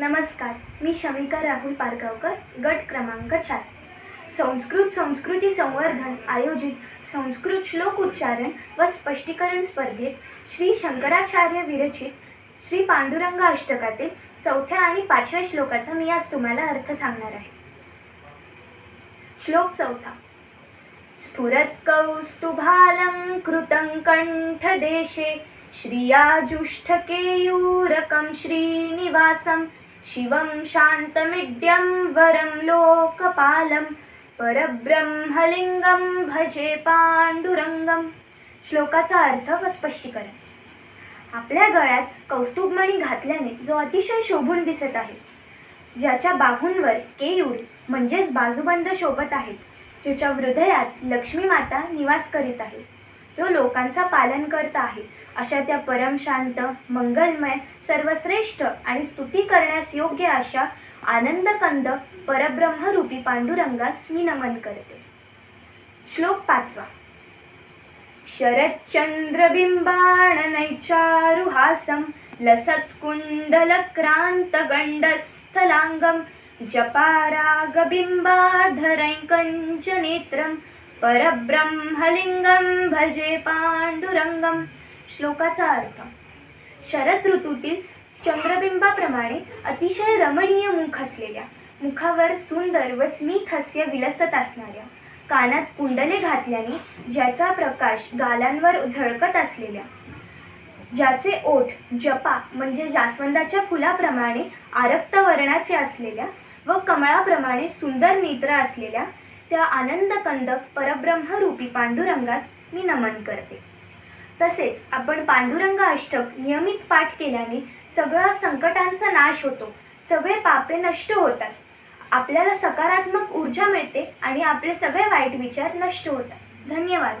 नमस्कार मी शमिका राहुल पारगावकर गट क्रमांक चार. संस्कृत संस्कृती संवर्धन आयोजित संस्कृत श्लोक उच्चारण व स्पष्टीकरण स्पर्धेत श्री शंकराचार्य विरचित श्री पांडुरंग अष्टकातील चौथ्या आणि पाचव्या श्लोकाचा मी आज तुम्हाला अर्थ सांगणार आहे. श्लोक चौथा. स्फुरत्कौस्तुभालङ्कृतं कंठदेशे श्रियाजुष्ठकेयूरकं श्रीनिवासं शिवं शान्तमिड्यं वरं लोकपालं परब्रह्मलिंगं भजे पांडुरंगम श्लोकाचा अर्थ व स्पष्टीकरण. आपल्या गळ्यात कौस्तुभमणी घातल्याने जो अतिशय शोभून दिसत आहे. ज्याच्या बाहूंवर केयूर म्हणजेच बाजूबंद शोभत आहेत ज्याच्या हृदयात लक्ष्मी माता निवास करीत आहे. जो लोकांचा पालन करत आहे. अशा त्या परमशांत मंगलमय सर्वश्रेष्ठ आणि स्तुती करण्यास योग्य अशा आनंदकंद परब्रह्मरूपी पांडुरंगास मी नमन करते. श्लोक पाचवा. शरच्चन्द्रबिम्बाणनैचारुहासं लसत्कुण्डलक्रान्तगण्डस्थलाङ्गं जपारागबिम्बाधरैकञ्चनेत्रं परब्रह्मलिंगम भजे पांडुरंगम श्लोकाचा अर्थ. शरद ऋतूतील चंद्रबिंबाप्रमाणे अतिशय रमणीय मुख असलेल्या मुखावर सुंदर व स्मित हास्य विलसत असणाऱ्या कानात कुंडले घातल्याने ज्याचा प्रकाश गालांवर झळकत असलेल्या ज्याचे ओठ जपा म्हणजे जास्वंदाच्या फुलाप्रमाणे आरक्त वर्णाचे असलेल्या व कमळाप्रमाणे सुंदर नेत्र असलेल्या त्या आनंदकंद परब्रह्मरूपी पांडुरंगास मी नमन करते. तसेच आपण पांडुरंग अष्टक नियमित पाठ केल्याने सगळ्या संकटांचा नाश होतो सगळे पापे नष्ट होतात. आपल्याला सकारात्मक ऊर्जा मिळते आणि आपले सगळे वाईट विचार नष्ट होतात. धन्यवाद.